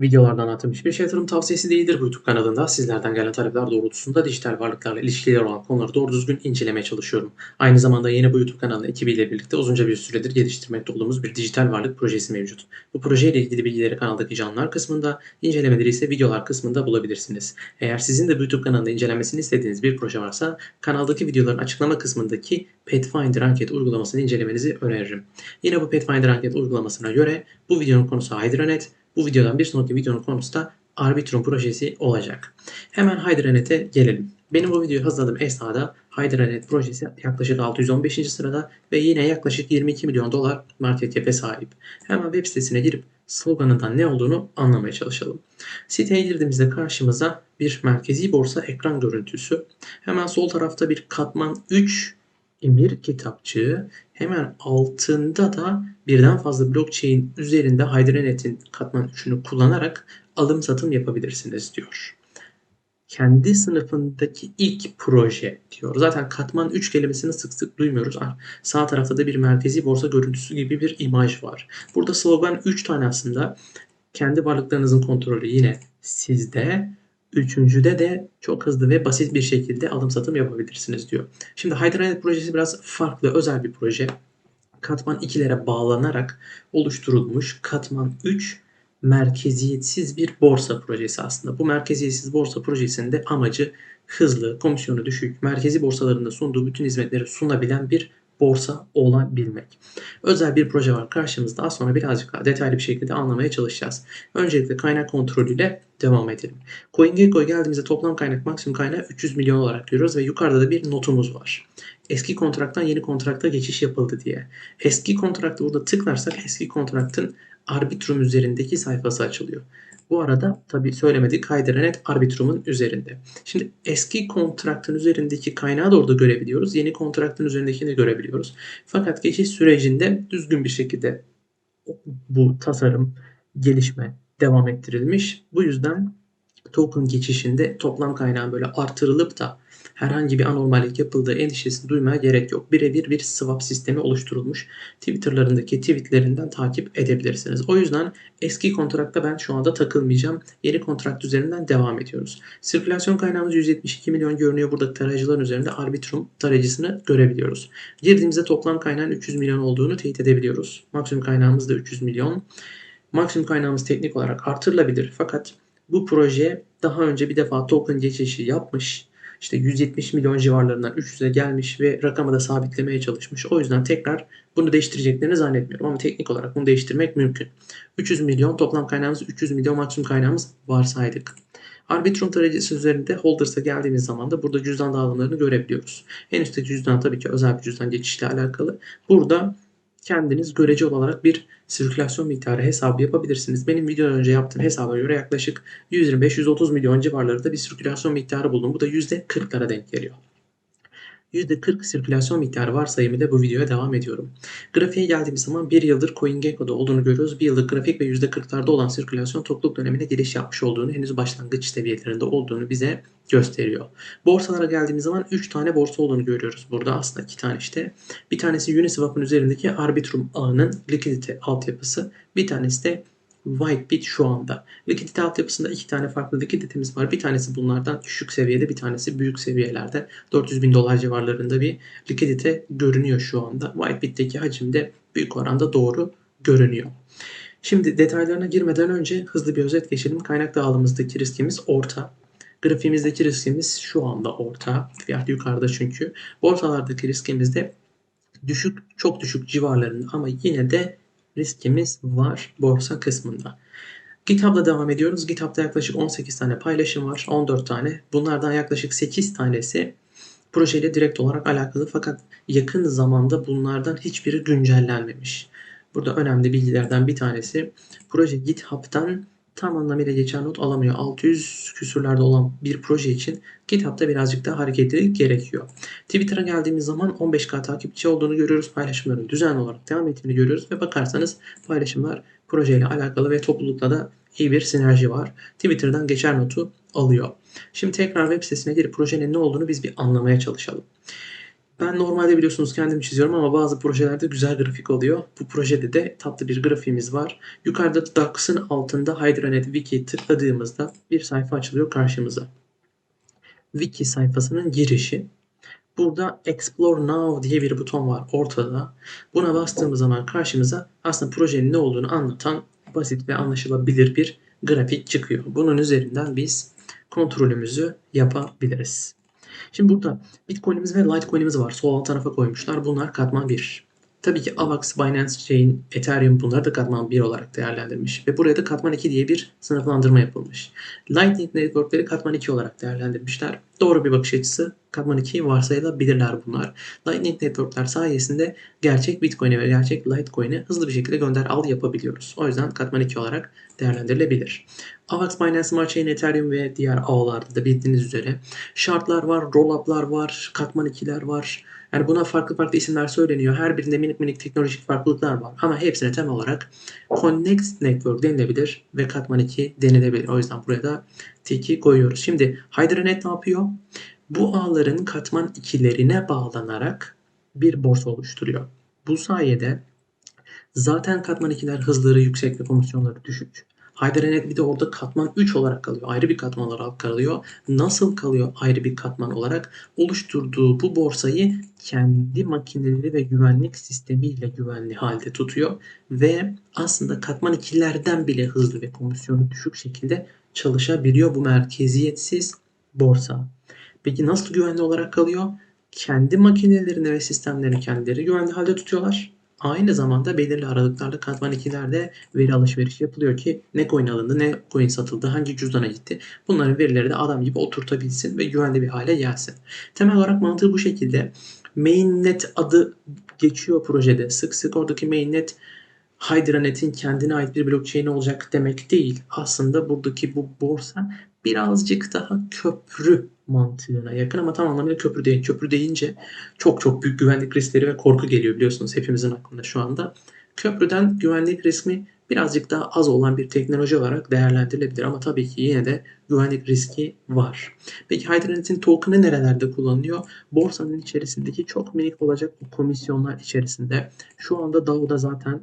Videolardan atılmış bir şey yatırım tavsiyesi değildir bu YouTube kanalında. Sizlerden gelen talepler doğrultusunda dijital varlıklarla ilişkileri olan konuları doğru düzgün incelemeye çalışıyorum. Aynı zamanda yine bu YouTube kanalı ekibiyle birlikte uzunca bir süredir geliştirmekte olduğumuz bir dijital varlık projesi mevcut. Bu projeyle ilgili bilgileri kanaldaki canlılar kısmında, incelemeleri ise videolar kısmında bulabilirsiniz. Eğer sizin de bu YouTube kanalında incelenmesini istediğiniz bir proje varsa kanaldaki videoların açıklama kısmındaki Pathfinder anket uygulamasını incelemenizi öneririm. Yine bu Pathfinder anket uygulamasına göre bu videonun konusu Hydranet, bu videodan bir sonraki videonun konusu da Arbitrum projesi olacak. Hemen Hydranet'e gelelim. Benim bu videoyu hazırladığım esnada Hydranet projesi yaklaşık 615. sırada ve yine yaklaşık 22 milyon dolar market cap'e sahip. Hemen web sitesine girip sloganından ne olduğunu anlamaya çalışalım. Siteye girdiğimizde karşımıza bir merkezi borsa ekran görüntüsü. Hemen sol tarafta bir katman 3 emir kitapçığı. Hemen altında da birden fazla blockchain üzerinde Hydranet'in katman 3'ünü kullanarak alım satım yapabilirsiniz diyor. Kendi sınıfındaki ilk proje diyor. Zaten katman 3 kelimesini sık sık duymuyoruz. Sağ tarafta da bir merkezi borsa görüntüsü gibi bir imaj var. Burada slogan 3 tane aslında. Kendi varlıklarınızın kontrolü yine sizde. Üçüncüde de çok hızlı ve basit bir şekilde alım satım yapabilirsiniz diyor. Şimdi Hydranet projesi biraz farklı, özel bir proje. Katman 2'lere bağlanarak oluşturulmuş katman 3 merkeziyetsiz bir borsa projesi aslında. Bu merkeziyetsiz borsa projesinin de amacı hızlı, komisyonu düşük, merkezi borsalarında sunduğu bütün hizmetleri sunabilen bir borsa olabilmek. Özel bir proje var karşımızda. Az sonra birazcık daha detaylı bir şekilde anlamaya çalışacağız. Öncelikle kaynak kontrolüyle devam edelim. CoinGecko'ya geldiğimizde toplam kaynak maksimum kaynağı 300 milyon olarak görüyoruz ve yukarıda da bir notumuz var. Eski kontrattan yeni kontrakta geçiş yapıldı diye. Eski kontrakta burada tıklarsak eski kontraktın Arbitrum üzerindeki sayfası açılıyor. Bu arada tabii söylemedik Hydranet Arbitrum'un üzerinde. Şimdi eski kontraktın üzerindeki kaynağı da orada görebiliyoruz. Yeni kontraktın üzerindekini de görebiliyoruz. Fakat geçiş sürecinde düzgün bir şekilde bu tasarım, gelişme devam ettirilmiş. Bu yüzden token geçişinde toplam kaynağın böyle artırılıp da herhangi bir anormallik yapıldığı endişesini duymaya gerek yok. Birebir bir swap sistemi oluşturulmuş. Twitter'larındaki tweetlerinden takip edebilirsiniz. O yüzden eski kontrakta ben şu anda takılmayacağım. Yeni kontrakt üzerinden devam ediyoruz. Sirkülasyon kaynağımız 172 milyon görünüyor. Burada tarayıcıların üzerinde Arbitrum tarayıcısını görebiliyoruz. Girdiğimizde toplam kaynağın 300 milyon olduğunu teyit edebiliyoruz. Maksimum kaynağımız da 300 milyon. Maksimum kaynağımız teknik olarak artırılabilir fakat bu proje daha önce bir defa token geçişi yapmış işte 170 milyon civarlarından 300'e gelmiş ve rakamı da sabitlemeye çalışmış. O yüzden tekrar bunu değiştireceklerini zannetmiyorum ama teknik olarak bunu değiştirmek mümkün. 300 milyon toplam kaynağımız 300 milyon maksimum kaynağımız varsaydık. Arbitrum tarayıcısı üzerinde Holders'a geldiğimiz zaman da burada cüzdan dağılımlarını görebiliyoruz. En üstteki cüzdan tabii ki özel bir cüzdan geçişle alakalı. Burada kendiniz göreceli olarak bir sirkülasyon miktarı hesabı yapabilirsiniz. Benim videodan önce yaptığım hesaba göre yaklaşık 125-130 milyon civarlarında bir sirkülasyon miktarı buldum. Bu da %40'lara denk geliyor. %40 sirkülasyon miktarı varsayımıyla bu videoya devam ediyorum. Grafiğe geldiğimiz zaman 1 yıldır CoinGecko'da olduğunu görüyoruz. 1 yıllık grafik ve %40'larda olan sirkülasyon topluluk dönemine giriş yapmış olduğunu, henüz başlangıç seviyelerinde olduğunu bize gösteriyor. Borsalara geldiğimiz zaman 3 tane borsa olduğunu görüyoruz. Burada aslında 2 tane işte. Bir tanesi Uniswap'ın üzerindeki Arbitrum ağının likidite altyapısı. Bir tanesi de Whitebit şu anda. Likidite altyapısında iki tane farklı likiditemiz var. Bir tanesi bunlardan düşük seviyede, bir tanesi büyük seviyelerde. 400 bin dolar civarlarında bir likidite görünüyor şu anda. Whitebit'teki hacim de büyük oranda doğru görünüyor. Şimdi detaylarına girmeden önce hızlı bir özet geçelim. Kaynak dağılımımızdaki riskimiz orta. Grafiğimizdeki riskimiz şu anda orta. Fiyat yukarıda çünkü. Borsalardaki riskimiz de düşük, çok düşük civarlarında ama yine de riskimiz var borsa kısmında. GitHub'da devam ediyoruz. GitHub'da yaklaşık 18 tane paylaşım var. 14 tane. Bunlardan yaklaşık 8 tanesi projeyle direkt olarak alakalı fakat yakın zamanda bunlardan hiçbiri güncellenmemiş. Burada önemli bilgilerden bir tanesi proje GitHub'dan tam anlamıyla geçen not alamıyor. 600 küsürlerde olan bir proje için GitHub'da birazcık daha hareketlilik gerekiyor. Twitter'a geldiğimiz zaman 15k takipçi olduğunu görüyoruz. Paylaşımların düzenli olarak devam ettiğini görüyoruz ve bakarsanız paylaşımlar projeyle alakalı ve toplulukla da iyi bir sinerji var. Twitter'dan geçer notu alıyor. Şimdi tekrar web sitesine girip projenin ne olduğunu biz bir anlamaya çalışalım. Ben normalde biliyorsunuz kendim çiziyorum ama bazı projelerde güzel grafik oluyor. Bu projede de tatlı bir grafiğimiz var. Yukarıda Docs'ın altında Hydranet Wiki tıkladığımızda bir sayfa açılıyor karşımıza. Wiki sayfasının girişi. Burada Explore Now diye bir buton var ortada. Buna bastığımız zaman karşımıza aslında projenin ne olduğunu anlatan basit ve anlaşılabilir bir grafik çıkıyor. Bunun üzerinden biz kontrolümüzü yapabiliriz. Şimdi burada Bitcoin'imiz ve Litecoin'imiz var. Sol alt tarafa koymuşlar. Bunlar katman 1. Tabii ki AVAX, Binance Chain, Ethereum bunları da katman 1 olarak değerlendirmiş. Ve buraya da katman 2 diye bir sınıflandırma yapılmış. Lightning Network'leri katman 2 olarak değerlendirmişler. Doğru bir bakış açısı. Katman 2 varsayılabilirler bunlar. Lightning Network'ler sayesinde gerçek Bitcoin'e ve gerçek Litecoin'e hızlı bir şekilde gönder al yapabiliyoruz. O yüzden katman 2 olarak değerlendirilebilir. AVAX, Binance Smart Chain, Ethereum ve diğer ağlarda da bildiğiniz üzere şartlar var, roll-up'lar var, katman 2'ler var. Yani buna farklı farklı isimler söyleniyor. Her birinde minik minik teknolojik farklılıklar var. Ama hepsine temel olarak Connect Network denilebilir ve katman 2 denilebilir. O yüzden buraya da tiki koyuyoruz. Şimdi Hydranet ne yapıyor? Bu ağların katman 2'lerine bağlanarak bir borsa oluşturuyor. Bu sayede zaten katman 2'ler hızları yüksek ve komisyonları düşük. Hydranet bir de orada katman 3 olarak kalıyor. Ayrı bir katman olarak kalıyor. Nasıl kalıyor ayrı bir katman olarak? Oluşturduğu bu borsayı kendi makineleri ve güvenlik sistemiyle güvenli halde tutuyor. Ve aslında katman 2'lerden bile hızlı ve komisyonu düşük şekilde çalışabiliyor bu merkeziyetsiz borsa. Peki nasıl güvenli olarak kalıyor? Kendi makinelerini ve sistemlerini kendileri güvenli halde tutuyorlar Aynı zamanda belirli aralıklarla katman 2'lerde veri alışverişi yapılıyor ki ne coin alındı, ne coin satıldı, hangi cüzdana gitti. Bunların verileri de adam gibi oturtabilsin ve güvenli bir hale gelsin. Temel olarak mantığı bu şekilde. Mainnet adı geçiyor projede. Sık sık oradaki mainnet Hydranet'in kendine ait bir blockchain olacak demek değil. Aslında buradaki bu borsa birazcık daha köprü mantığına yakın ama tam anlamıyla köprü değil. Köprü deyince çok çok büyük güvenlik riskleri ve korku geliyor biliyorsunuz hepimizin aklında şu anda. Köprüden güvenlik riski birazcık daha az olan bir teknoloji olarak değerlendirilebilir ama tabii ki yine de güvenlik riski var. Peki Hydranet'in token'ı nerelerde kullanılıyor? Borsanın içerisindeki çok minik olacak komisyonlar içerisinde. Şu anda DAO'da zaten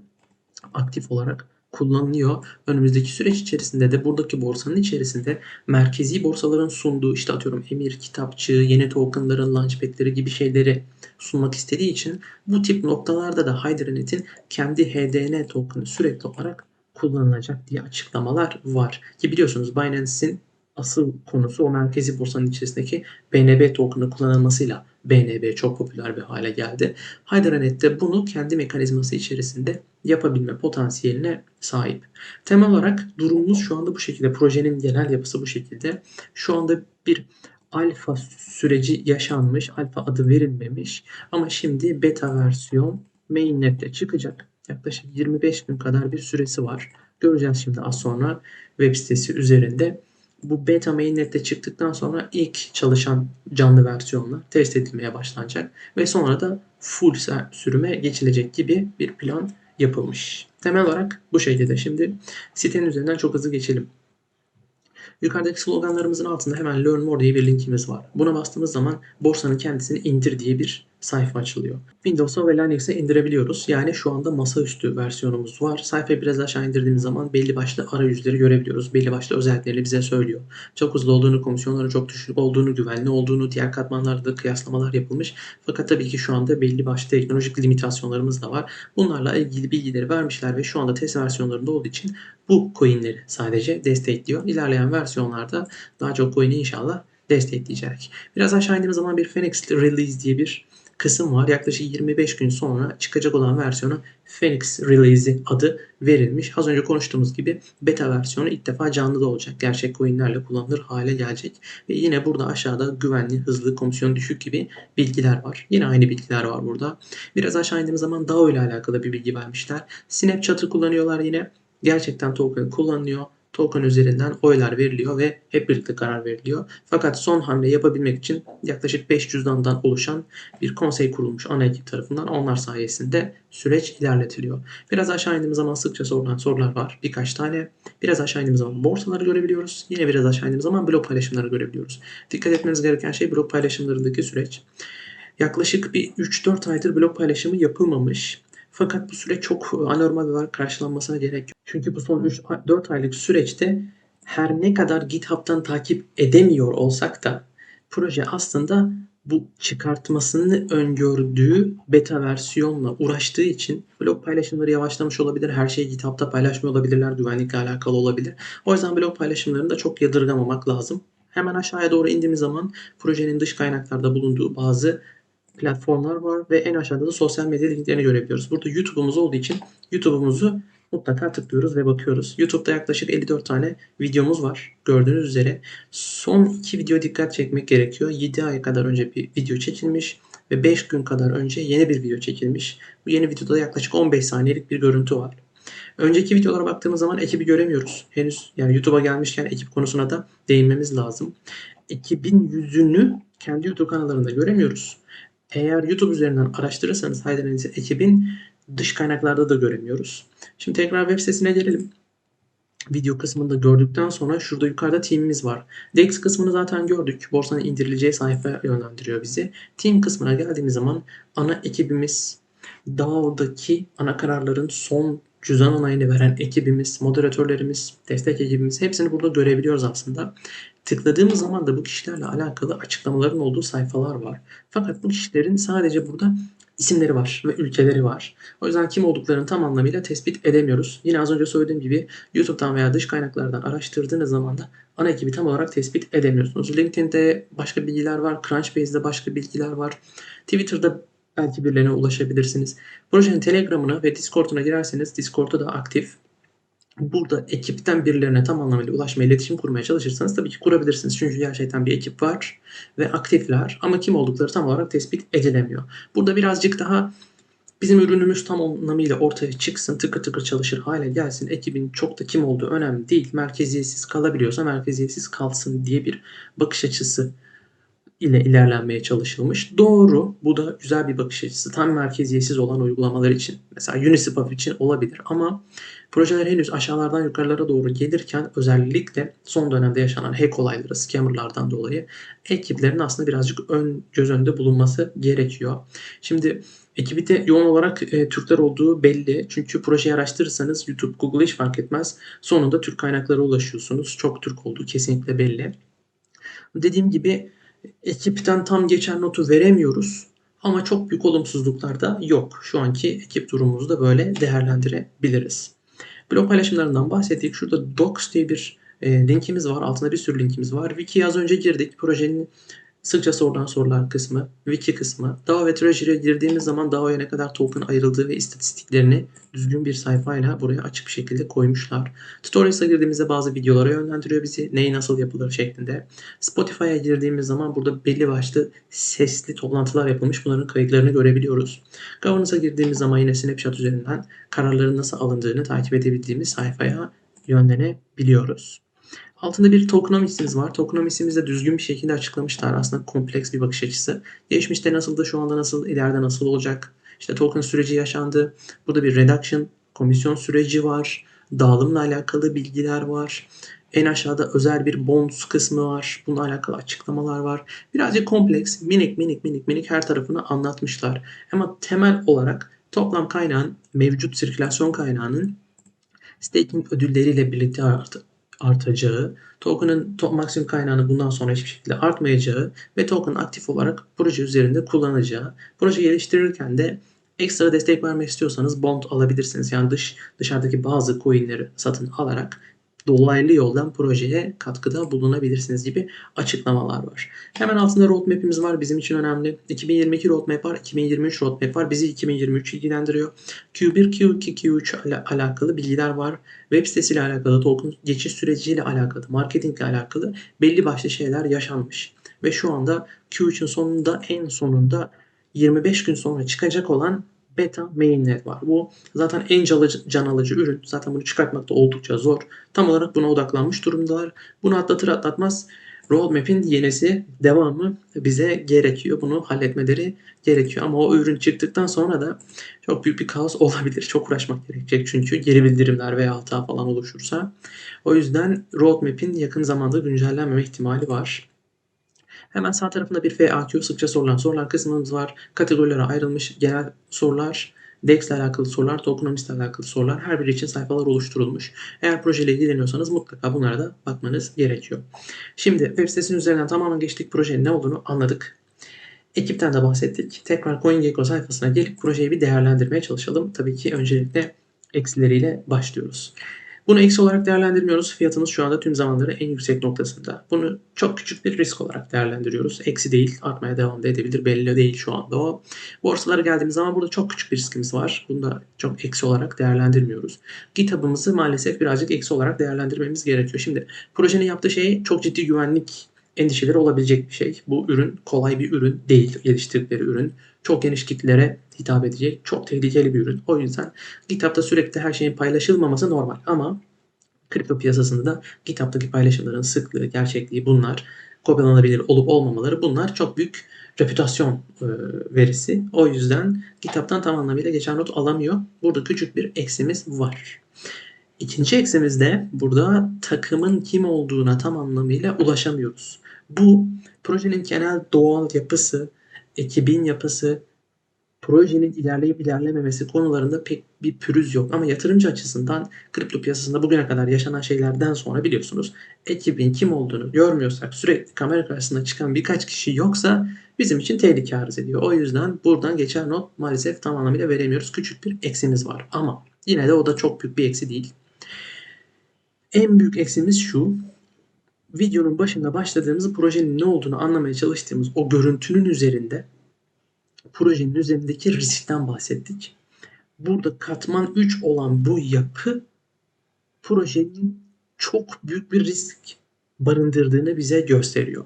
aktif olarak kullanılıyor. Önümüzdeki süreç içerisinde de buradaki borsanın içerisinde merkezi borsaların sunduğu işte atıyorum emir kitapçı, yeni tokenların launchpad'leri gibi şeyleri sunmak istediği için bu tip noktalarda da Hydranet'in kendi HDN token'ı sürekli olarak kullanılacak diye açıklamalar var. Ki biliyorsunuz Binance'in asıl konusu o merkezi borsanın içerisindeki BNB token'ı kullanılmasıyla BNB çok popüler bir hale geldi. Hydranet de bunu kendi mekanizması içerisinde yapabilme potansiyeline sahip. Temel olarak durumumuz şu anda bu şekilde. Projenin genel yapısı bu şekilde. Şu anda bir alfa süreci yaşanmış. Alfa adı verilmemiş. Ama şimdi beta versiyon mainnet'te çıkacak. Yaklaşık 25 gün kadar bir süresi var. Göreceğiz şimdi az sonra web sitesi üzerinde bu beta mainnet'te çıktıktan sonra ilk çalışan canlı versiyonla test edilmeye başlanacak ve sonra da full sürüme geçilecek gibi bir plan yapılmış. Temel olarak bu şekilde. Şimdi sitenin üzerinden çok hızlı geçelim. Yukarıdaki sloganlarımızın altında hemen Learn More diye bir linkimiz var. Buna bastığımız zaman borsanın kendisini indir diye bir sayfa açılıyor. Windows'a ve Linux'a indirebiliyoruz. Yani şu anda masaüstü versiyonumuz var. Sayfayı biraz aşağı indirdiğimiz zaman belli başlı arayüzleri görebiliyoruz. Belli başlı özellikleri bize söylüyor. Çok hızlı olduğunu, komisyonların çok düşük olduğunu, güvenli olduğunu, diğer katmanlarda da kıyaslamalar yapılmış. Fakat tabii ki şu anda belli başlı teknolojik limitasyonlarımız da var. Bunlarla ilgili bilgileri vermişler ve şu anda test versiyonlarında olduğu için bu coinleri sadece destekliyor. İlerleyen versiyonlarda daha çok coin'i inşallah destekleyecek. Biraz aşağı indiğimiz zaman bir Phoenix Release diye bir kısım var. Yaklaşık 25 gün sonra çıkacak olan versiyona Phoenix Release adı verilmiş. Az önce konuştuğumuz gibi beta versiyonu ilk defa canlıda olacak. Gerçek coinlerle kullanılır hale gelecek. Ve yine burada aşağıda güvenli, hızlı, komisyon düşük gibi bilgiler var. Yine aynı bilgiler var burada. Biraz aşağı indiğimiz zaman DAO ile alakalı bir bilgi vermişler. Snapchat'ı kullanıyorlar yine. Gerçekten token kullanılıyor token üzerinden oylar veriliyor ve hep birlikte karar veriliyor. Fakat son hamle yapabilmek için yaklaşık 5 cüzdandan oluşan bir konsey kurulmuş ana ekip tarafından. Onlar sayesinde süreç ilerletiliyor. Biraz aşağı indiğimiz zaman sıkça sorulan sorular var. Birkaç tane. Biraz aşağı indiğimiz zaman borsaları görebiliyoruz. Yine biraz aşağı indiğimiz zaman blok paylaşımları görebiliyoruz. Dikkat etmeniz gereken şey blok paylaşımlarındaki süreç. Yaklaşık bir 3-4 aydır blog paylaşımı yapılmamış. Fakat bu süre çok anormal olarak karşılanmasına gerek yok. Çünkü bu son 3-4 aylık süreçte her ne kadar GitHub'tan takip edemiyor olsak da proje aslında bu çıkartmasını öngördüğü beta versiyonla uğraştığı için blog paylaşımları yavaşlamış olabilir. Her şeyi GitHub'da paylaşmıyor olabilirler. Güvenlikle alakalı olabilir. O yüzden blog paylaşımlarını da çok yadırgamamak lazım. Hemen aşağıya doğru indiğimiz zaman projenin dış kaynaklarda bulunduğu bazı platformlar var ve en aşağıda da sosyal medya linklerini görebiliyoruz. Burada YouTube'umuz olduğu için YouTube'umuzu mutlaka tıklıyoruz ve bakıyoruz. YouTube'da yaklaşık 54 tane videomuz var. Gördüğünüz üzere son iki video dikkat çekmek gerekiyor. 7 ay kadar önce bir video çekilmiş ve 5 gün kadar önce yeni bir video çekilmiş. Bu yeni videoda yaklaşık 15 saniyelik bir görüntü var. Önceki videolara baktığımız zaman ekibi göremiyoruz. Henüz yani YouTube'a gelmişken ekip konusuna da değinmemiz lazım. Ekibin yüzünü kendi YouTube kanallarında göremiyoruz. Eğer YouTube üzerinden araştırırsanız Hayden'in ekibin dış kaynaklarda da göremiyoruz. Şimdi tekrar web sitesine gelelim. Video kısmında gördükten sonra şurada yukarıda team'imiz var. DEX kısmını zaten gördük. Borsanın indirileceği sayfa yönlendiriyor bizi. Team kısmına geldiğimiz zaman ana ekibimiz DAO'daki ana kararların son cüzdan onayını veren ekibimiz, moderatörlerimiz, destek ekibimiz hepsini burada görebiliyoruz aslında. Tıkladığımız zaman da bu kişilerle alakalı açıklamaların olduğu sayfalar var. Fakat bu kişilerin sadece burada isimleri var ve ülkeleri var. O yüzden kim olduklarını tam anlamıyla tespit edemiyoruz. Yine az önce söylediğim gibi YouTube'dan veya dış kaynaklardan araştırdığınız zaman da ana ekibi tam olarak tespit edemiyorsunuz. LinkedIn'de başka bilgiler var, Crunchbase'de başka bilgiler var. Twitter'da belki birilerine ulaşabilirsiniz. Projenin Telegram'ına ve Discord'una girerseniz Discord'da da aktif burada ekipten birilerine tam anlamıyla ulaşmaya, iletişim kurmaya çalışırsanız tabii ki kurabilirsiniz. Çünkü gerçekten bir ekip var ve aktifler ama kim oldukları tam olarak tespit edilemiyor. Burada birazcık daha bizim ürünümüz tam anlamıyla ortaya çıksın, tıkır tıkır çalışır hale gelsin. Ekibin çok da kim olduğu önemli değil. Merkeziyetsiz kalabiliyorsa merkeziyetsiz kalsın diye bir bakış açısı ile ilerlenmeye çalışılmış. Doğru. Bu da güzel bir bakış açısı. Tam merkeziyetsiz olan uygulamalar için. Mesela Uniswap için olabilir ama projeler henüz aşağılardan yukarılara doğru gelirken özellikle son dönemde yaşanan hack olayları, scammerlardan dolayı ekiplerin aslında birazcık ön göz önünde bulunması gerekiyor. Şimdi Ekibide yoğun olarak e, Türkler olduğu belli. Çünkü projeyi araştırırsanız YouTube, Google hiç fark etmez. Sonunda Türk kaynaklara ulaşıyorsunuz. Çok Türk olduğu kesinlikle belli. Dediğim gibi ekipten tam geçen notu veremiyoruz. Ama çok büyük olumsuzluklar da yok. Şu anki ekip durumumuzu da böyle değerlendirebiliriz. Blog paylaşımlarından bahsettik. Şurada Docs diye bir e, linkimiz var. Altında bir sürü linkimiz var. Wiki'ye az önce girdik. Projenin Sıkça sorulan sorular kısmı, wiki kısmı. DAO ve Treasury'e girdiğimiz zaman DAO'ya ne kadar token ayrıldığı ve istatistiklerini düzgün bir sayfayla buraya açık bir şekilde koymuşlar. Tutorials'a girdiğimizde bazı videolara yönlendiriyor bizi. Neyi nasıl yapılır şeklinde. Spotify'a girdiğimiz zaman burada belli başlı sesli toplantılar yapılmış. Bunların kayıtlarını görebiliyoruz. Governance'a girdiğimiz zaman yine Snapchat üzerinden kararların nasıl alındığını takip edebildiğimiz sayfaya yönlenebiliyoruz. Altında bir tokenomics'imiz var. Tokenomics'imizi de düzgün bir şekilde açıklamışlar. Aslında kompleks bir bakış açısı. Geçmişte nasıldı, şu anda nasıl, ileride nasıl olacak? İşte token süreci yaşandı. Burada bir reduction, komisyon süreci var. Dağılımla alakalı bilgiler var. En aşağıda özel bir bonds kısmı var. Bununla alakalı açıklamalar var. Birazcık kompleks, minik minik minik minik her tarafını anlatmışlar. Ama temel olarak toplam kaynağın, mevcut sirkülasyon kaynağının staking ödülleriyle birlikte arttı artacağı, token'ın to maksimum kaynağını bundan sonra hiçbir şekilde artmayacağı ve token aktif olarak proje üzerinde kullanacağı. Proje geliştirirken de ekstra destek vermek istiyorsanız bond alabilirsiniz. Yani dış dışarıdaki bazı coinleri satın alarak dolaylı yoldan projeye katkıda bulunabilirsiniz gibi açıklamalar var. Hemen altında roadmap'imiz var. Bizim için önemli. 2022 roadmap var. 2023 roadmap var. Bizi 2023 ilgilendiriyor. Q1, Q2, Q3 ile alakalı bilgiler var. Web sitesiyle alakalı, token geçiş süreciyle alakalı, marketingle alakalı belli başlı şeyler yaşanmış. Ve şu anda Q3'ün sonunda en sonunda 25 gün sonra çıkacak olan beta mainnet var. Bu zaten en can alıcı ürün. Zaten bunu çıkartmak da oldukça zor. Tam olarak buna odaklanmış durumdalar. Bunu atlatır atlatmaz roadmap'in yenisi devamı bize gerekiyor. Bunu halletmeleri gerekiyor. Ama o ürün çıktıktan sonra da çok büyük bir kaos olabilir. Çok uğraşmak gerekecek çünkü geri bildirimler veya hata falan oluşursa. O yüzden roadmap'in yakın zamanda güncellenmeme ihtimali var. Hemen sağ tarafında bir FAQ sıkça sorulan sorular kısmımız var. Kategorilere ayrılmış genel sorular, DEX ile alakalı sorular, tokenomics ile alakalı sorular her biri için sayfalar oluşturulmuş. Eğer projeyle ilgileniyorsanız mutlaka bunlara da bakmanız gerekiyor. Şimdi web sitesinin üzerinden tamamen geçtik. Projenin ne olduğunu anladık. Ekipten de bahsettik. Tekrar CoinGecko sayfasına gelip projeyi bir değerlendirmeye çalışalım. Tabii ki öncelikle eksileriyle başlıyoruz. Bunu eksi olarak değerlendirmiyoruz. Fiyatımız şu anda tüm zamanların en yüksek noktasında. Bunu çok küçük bir risk olarak değerlendiriyoruz. Eksi değil, artmaya devam da edebilir. Belli değil şu anda o. Borsalara geldiğimiz zaman burada çok küçük bir riskimiz var. Bunu da çok eksi olarak değerlendirmiyoruz. GitHub'ımızı maalesef birazcık eksi olarak değerlendirmemiz gerekiyor. Şimdi projenin yaptığı şey çok ciddi güvenlik endişeleri olabilecek bir şey. Bu ürün kolay bir ürün değil. Geliştirdikleri ürün çok geniş kitlere hitap edecek çok tehlikeli bir ürün. O yüzden GitHub'da sürekli her şeyin paylaşılmaması normal ama kripto piyasasında da GitHub'daki paylaşımların sıklığı, gerçekliği bunlar kopyalanabilir olup olmamaları bunlar çok büyük reputasyon e, verisi. O yüzden GitHub'dan tam anlamıyla geçen not alamıyor. Burada küçük bir eksimiz var. İkinci eksimiz de burada takımın kim olduğuna tam anlamıyla ulaşamıyoruz. Bu projenin genel doğal yapısı, ekibin yapısı, projenin ilerleyip ilerlememesi konularında pek bir pürüz yok. Ama yatırımcı açısından kripto piyasasında bugüne kadar yaşanan şeylerden sonra biliyorsunuz ekibin kim olduğunu görmüyorsak sürekli kamera karşısına çıkan birkaç kişi yoksa bizim için tehlike arz ediyor. O yüzden buradan geçer not maalesef tam anlamıyla veremiyoruz. Küçük bir eksimiz var ama yine de o da çok büyük bir eksi değil. En büyük eksimiz şu. Videonun başında başladığımız projenin ne olduğunu anlamaya çalıştığımız o görüntünün üzerinde projenin üzerindeki riskten bahsettik. Burada katman 3 olan bu yapı projenin çok büyük bir risk barındırdığını bize gösteriyor.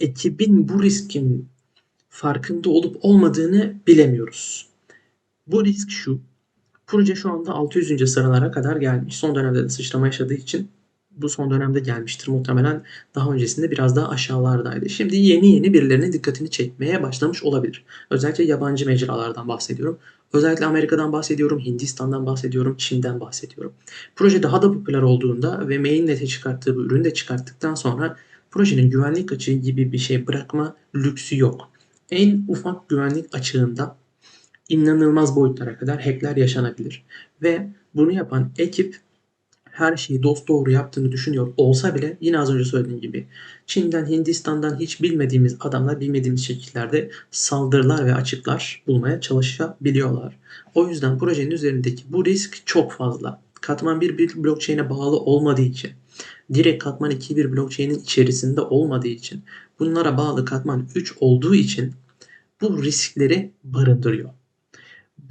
Ekibin bu riskin farkında olup olmadığını bilemiyoruz. Bu risk şu. Proje şu anda 600. sıralara kadar gelmiş. Son dönemde de sıçrama yaşadığı için bu son dönemde gelmiştir. Muhtemelen daha öncesinde biraz daha aşağılardaydı. Şimdi yeni yeni birilerinin dikkatini çekmeye başlamış olabilir. Özellikle yabancı mecralardan bahsediyorum. Özellikle Amerika'dan bahsediyorum, Hindistan'dan bahsediyorum, Çin'den bahsediyorum. Proje daha da popüler olduğunda ve mainnet'e çıkarttığı bu ürünü de çıkarttıktan sonra projenin güvenlik açığı gibi bir şey bırakma lüksü yok. En ufak güvenlik açığında inanılmaz boyutlara kadar hackler yaşanabilir. Ve bunu yapan ekip her şeyi dost doğru yaptığını düşünüyor olsa bile yine az önce söylediğim gibi Çin'den Hindistan'dan hiç bilmediğimiz adamlar bilmediğimiz şekillerde saldırılar ve açıklar bulmaya çalışabiliyorlar. O yüzden projenin üzerindeki bu risk çok fazla. Katman 1 bir blockchain'e bağlı olmadığı için, direkt katman 2 bir blockchain'in içerisinde olmadığı için, bunlara bağlı katman 3 olduğu için bu riskleri barındırıyor.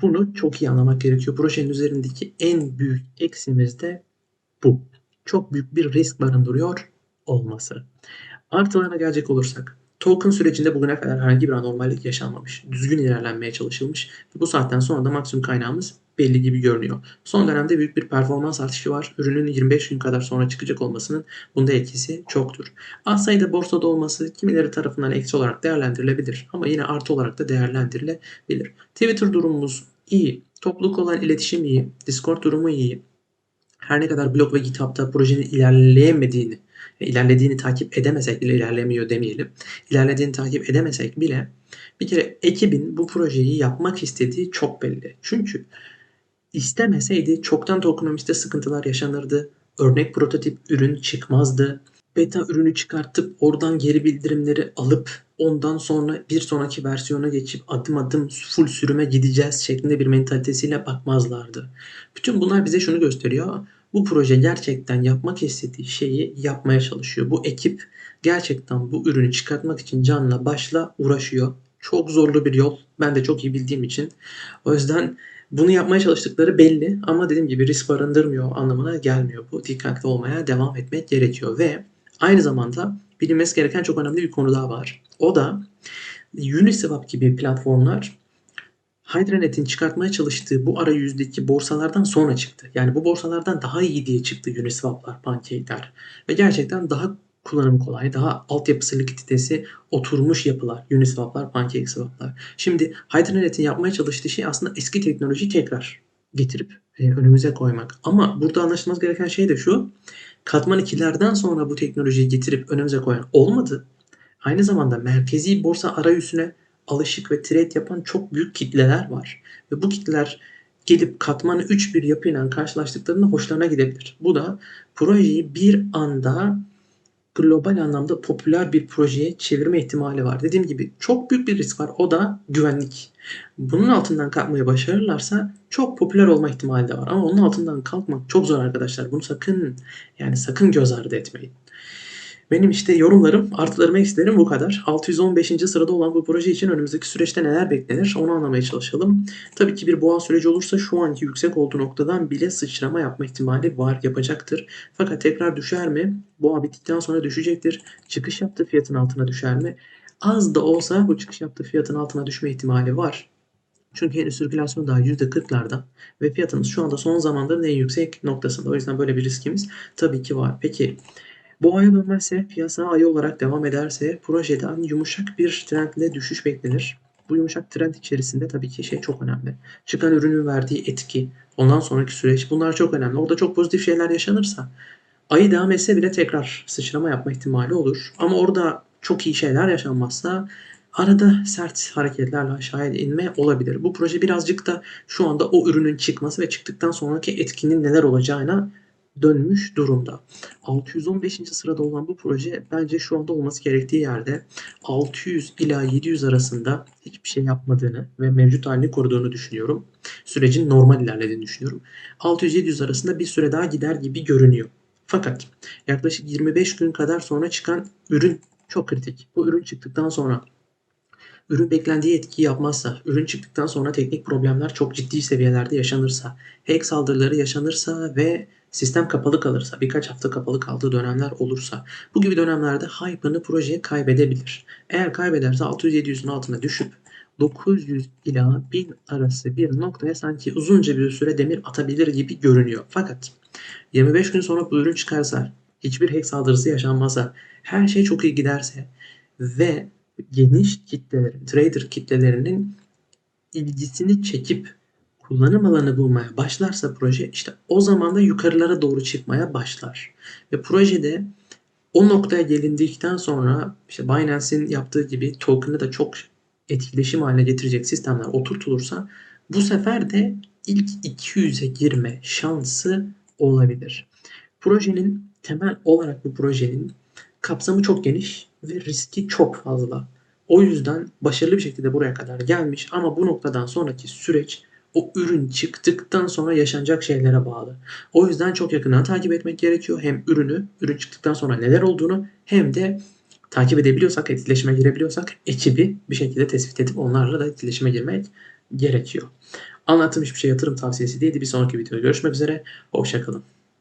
Bunu çok iyi anlamak gerekiyor. Projenin üzerindeki en büyük eksimiz de bu. Çok büyük bir risk barındırıyor olması. Artılarına gelecek olursak token sürecinde bugüne kadar herhangi bir anormallik yaşanmamış. Düzgün ilerlenmeye çalışılmış. Bu saatten sonra da maksimum kaynağımız belli gibi görünüyor. Son dönemde büyük bir performans artışı var. Ürünün 25 gün kadar sonra çıkacak olmasının bunda etkisi çoktur. Az sayıda borsada olması kimileri tarafından eksi olarak değerlendirilebilir ama yine artı olarak da değerlendirilebilir. Twitter durumumuz iyi. Topluluk olan iletişim iyi. Discord durumu iyi her ne kadar blog ve GitHub'da projenin ilerleyemediğini, ilerlediğini takip edemesek bile ilerlemiyor demeyelim. İlerlediğini takip edemesek bile bir kere ekibin bu projeyi yapmak istediği çok belli. Çünkü istemeseydi çoktan tokenomics'te sıkıntılar yaşanırdı. Örnek prototip ürün çıkmazdı beta ürünü çıkartıp oradan geri bildirimleri alıp ondan sonra bir sonraki versiyona geçip adım adım full sürüme gideceğiz şeklinde bir mentalitesiyle bakmazlardı. Bütün bunlar bize şunu gösteriyor. Bu proje gerçekten yapmak istediği şeyi yapmaya çalışıyor. Bu ekip gerçekten bu ürünü çıkartmak için canla başla uğraşıyor. Çok zorlu bir yol. Ben de çok iyi bildiğim için. O yüzden bunu yapmaya çalıştıkları belli ama dediğim gibi risk barındırmıyor anlamına gelmiyor. Bu dikkatli olmaya devam etmek gerekiyor ve Aynı zamanda bilinmesi gereken çok önemli bir konu daha var. O da Uniswap gibi platformlar Hydranet'in çıkartmaya çalıştığı bu arayüzdeki borsalardan sonra çıktı. Yani bu borsalardan daha iyi diye çıktı Uniswap'lar, Pancake'ler. Ve gerçekten daha kullanım kolay, daha altyapısı likiditesi oturmuş yapılar. Uniswap'lar, PancakeSwap'lar. Şimdi Hydranet'in yapmaya çalıştığı şey aslında eski teknolojiyi tekrar getirip e, önümüze koymak. Ama burada anlaşılması gereken şey de şu katman 2'lerden sonra bu teknolojiyi getirip önümüze koyan olmadı. Aynı zamanda merkezi borsa arayüzüne alışık ve trade yapan çok büyük kitleler var. Ve bu kitleler gelip katmanı 3-1 yapıyla karşılaştıklarında hoşlarına gidebilir. Bu da projeyi bir anda global anlamda popüler bir projeye çevirme ihtimali var. Dediğim gibi çok büyük bir risk var. O da güvenlik. Bunun altından kalkmayı başarırlarsa çok popüler olma ihtimali de var. Ama onun altından kalkmak çok zor arkadaşlar. Bunu sakın yani sakın göz ardı etmeyin. Benim işte yorumlarım, artılarım, eksilerim bu kadar. 615. sırada olan bu proje için önümüzdeki süreçte neler beklenir onu anlamaya çalışalım. Tabii ki bir boğa süreci olursa şu anki yüksek olduğu noktadan bile sıçrama yapma ihtimali var, yapacaktır. Fakat tekrar düşer mi? Boğa bittikten sonra düşecektir. Çıkış yaptığı fiyatın altına düşer mi? Az da olsa bu çıkış yaptığı fiyatın altına düşme ihtimali var. Çünkü henüz sirkülasyon daha %40'larda ve fiyatımız şu anda son zamanların en yüksek noktasında. O yüzden böyle bir riskimiz tabii ki var. Peki bu aya dönmezse, piyasa ayı olarak devam ederse projeden yumuşak bir trendle düşüş beklenir. Bu yumuşak trend içerisinde tabii ki şey çok önemli. Çıkan ürünün verdiği etki, ondan sonraki süreç bunlar çok önemli. Orada çok pozitif şeyler yaşanırsa ayı devam etse bile tekrar sıçrama yapma ihtimali olur. Ama orada çok iyi şeyler yaşanmazsa arada sert hareketlerle aşağıya inme olabilir. Bu proje birazcık da şu anda o ürünün çıkması ve çıktıktan sonraki etkinin neler olacağına dönmüş durumda. 615. sırada olan bu proje bence şu anda olması gerektiği yerde 600 ila 700 arasında hiçbir şey yapmadığını ve mevcut halini koruduğunu düşünüyorum. Sürecin normal ilerlediğini düşünüyorum. 600-700 arasında bir süre daha gider gibi görünüyor. Fakat yaklaşık 25 gün kadar sonra çıkan ürün çok kritik. Bu ürün çıktıktan sonra ürün beklendiği etkiyi yapmazsa, ürün çıktıktan sonra teknik problemler çok ciddi seviyelerde yaşanırsa, hack saldırıları yaşanırsa ve sistem kapalı kalırsa, birkaç hafta kapalı kaldığı dönemler olursa bu gibi dönemlerde hype'ını projeye kaybedebilir. Eğer kaybederse 600-700'ün altına düşüp 900 ila 1000 arası bir noktaya sanki uzunca bir süre demir atabilir gibi görünüyor. Fakat 25 gün sonra bu ürün çıkarsa, hiçbir hack saldırısı yaşanmazsa, her şey çok iyi giderse ve geniş kitlelerin, trader kitlelerinin ilgisini çekip kullanım alanı bulmaya başlarsa proje işte o zaman da yukarılara doğru çıkmaya başlar. Ve projede o noktaya gelindikten sonra işte Binance'in yaptığı gibi token'ı da çok etkileşim haline getirecek sistemler oturtulursa bu sefer de ilk 200'e girme şansı olabilir. Projenin temel olarak bu projenin kapsamı çok geniş ve riski çok fazla. O yüzden başarılı bir şekilde buraya kadar gelmiş ama bu noktadan sonraki süreç o ürün çıktıktan sonra yaşanacak şeylere bağlı. O yüzden çok yakından takip etmek gerekiyor. Hem ürünü, ürün çıktıktan sonra neler olduğunu hem de takip edebiliyorsak, etkileşime girebiliyorsak ekibi bir şekilde tespit edip onlarla da etkileşime girmek gerekiyor. Anlattığım hiçbir şey yatırım tavsiyesi değildi. Bir sonraki videoda görüşmek üzere. Hoşçakalın.